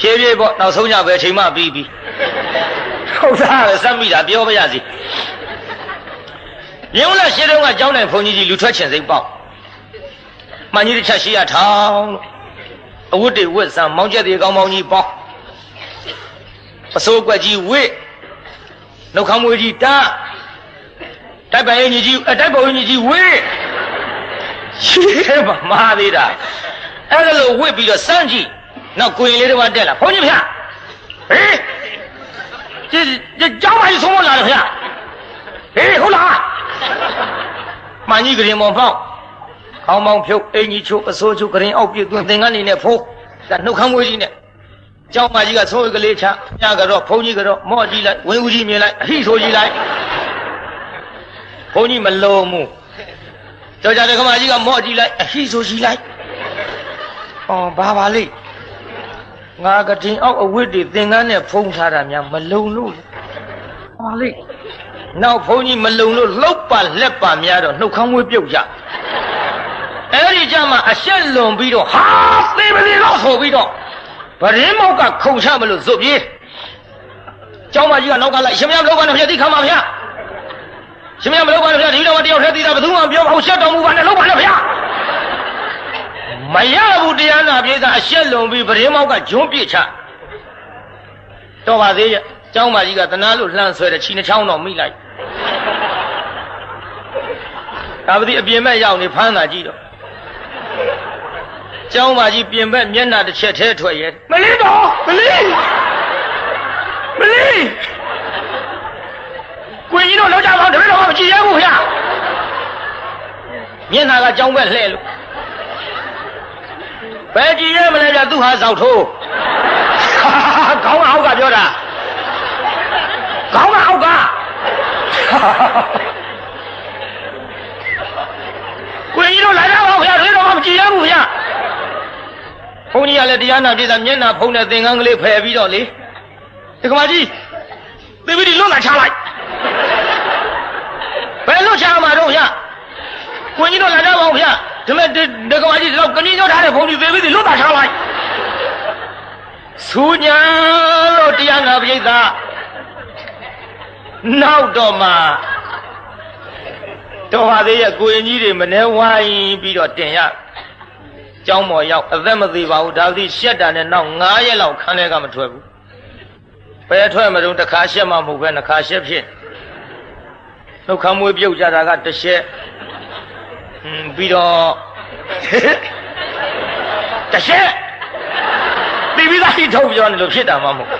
ဖြည်းဖြည်းပေါ့နောက်ဆုံးကြပဲအချိန်မှပြီးပြီဟုတ်သားပဲစမ်းမိတာပြောပါရစေမြင်းလက်ရှိတုန်းကကြောင်းနိုင်ဘုန်းကြီးကြီးလူထွက်ချင်စိတ်ပေါက်မှန်ကြီးတစ်ချက်ရှိရထောင်းလို့အဝတ်တွေဝတ်ဆံမောင်းချက်တွေကောင်းကောင်းကြီးပေါက်ပစိုးကွက်ကြီးဝစ်နှုတ်ခမ်းမွေးကြီးတားတိုက်ပိုင်ကြီးကြီးအတိုက်ပိုင်ကြီးကြီးဝစ်ရှိတယ်ဗမာသေးတာအဲ့ဒါလို့ဝစ်ပြီးတော့စမ်းကြည့် နောက်ကိုရင်လေးတော့တက်လာဘုန်းကြီးဖေဟေး这这ကြောင်းပါကြီးဆုံးမလာတယ်ဖေဟေးဟုတ်လားမှန်ကြီးကရင်မောင်ပေါက်ခေါင်းမောင်ဖြုတ်အင်ကြီးချုပ်အစိုးချုပ်ကရင်အောက်ပြည့်သွင်းသင်္ကန်းနေနဲ့ဖိုးဒါနှုတ်ခမ်းမွေးကြီးနဲ့ကျောင်းမကြီးကသုံးဝေကလေးချညကတော့ဘုန်းကြီးကတော့မော့ကြည့်လိုက်ဝင်းဦးကြီးမြင်လိုက်အဟိဆိုကြည့်လိုက်ဘုန်းကြီးမလုံးဘူးကြောက်ကြတဲ့ခမကြီးကမော့ကြည့်လိုက်အဟိဆိုကြည့်လိုက်အော်ဘာပါလိမ့် ငါကတင်အောက်အဝတ်တွေသင်္ကန်းနဲ့ဖုံးထားတာများမလုံလို့လေဘာလိမ့်နောက်ဘုန်းကြီးမလုံလို့လှုပ်ပါလက်ပါများတော့နှုတ်ခမ်းမွေးပြုတ်ကြအဲ့ဒီကြမှာအဆက်လွန်ပြီးတော့ဟာသေမလေးတော့ဆိုပြီးတော့ဗရင်မောက်ကခုန်ချမလို့ဇွတ်ပြေးကျောင်းမကြီးကနောက်ကလိုက်ရှင်မရမလောက်ကနေဖျက်သိခါမှာဗျာရှင်မရမလောက်ကနေဖျက်ဒီတော့တယောက်တည်းသိတာဘယ်သူမှမပြောပါဘူးရှက်တော်မူပါနဲ့လောက်ပါနဲ့ဗျာ မရဘူးတရားနာပြေးတာအဆက်လွန်ပြီးဗရင်မောက်ကဂျွန်းပြစ်ချတော့ပါသေးရဲ့ကျောင်းမကြီးကတနာလို့လှမ်းဆွဲတဲ့ချီနှချောင်းတော့မိလိုက်ဒါပတိအပြင်မဲ့ရောက်နေဖမ်းတာကြည့်တော့ကျောင်းမကြီးပြင်ဘက်မျက်နှာတစ်ချက်ထဲထွက်ရဲမလေးတော့မလေးမလေးကိုကြီးတို့လောက်ကြပါဦးတပည့်တော်ကမကြည့်ရဘူးဗျာမျက်နှာကကျောင်းဘက်လှဲ့လို့ ဘယ်ကြည့်ရမလဲဗျာသူဟာစောက်ထိုးခေါင်းကအောက်ကပြောတာခေါင်းကအောက်ကကိုကြီးတို့လာကြပါဦးဗျာတပည့်တော်ကမကြည့်ရဘူးဗျာဘုန်းကြီးကလည်းတရားနာပြည့်စုံမျက်နှာဖုံးတဲ့သင်္ကန်းကလေးဖယ်ပြီးတော့လေဒီကမာကြီးသေပြီးဒီလွတ်လာချလိုက်ဘယ်လွတ်ချမှာတော့ဗျာကိုကြီးတို့လာကြပါဦးဗျာ ဒီမဲ့ဒီကမာကြီးဒီတော့ကင်းညောထားတဲ့ဘုန်းကြီးသေပြီးဒီလွတ်လာချလိုက်ဆူညာလို့တရားနာပြည့်စုံနောက်တော့မှတော်ပါသေးရဲ့ကိုရင်ကြီးတွေမနှဲဝိုင်းပြီးတော့တင်ရကျောင်းမော်ရောက်အသက်မသေးပါဘူးဒါသည်ရှက်တာနဲ့နောက်9ရက်လောက်ခန်းထဲကမထွက်ဘူးဘယ်ထွက်မလို့တစ်ခါရှက်မှမဟုတ်ပဲနှစ်ခါရှက်ဖြစ်နှုတ်ခမ်းမွေးပြုတ်ကြတာကတစ်ရှက်ဟွန်း ပြီးတော့တစ်ရှက်ပြီးပြီးသားကြီးထုတ်ပြောနေလို့ဖြစ်တာမှမဟုတ်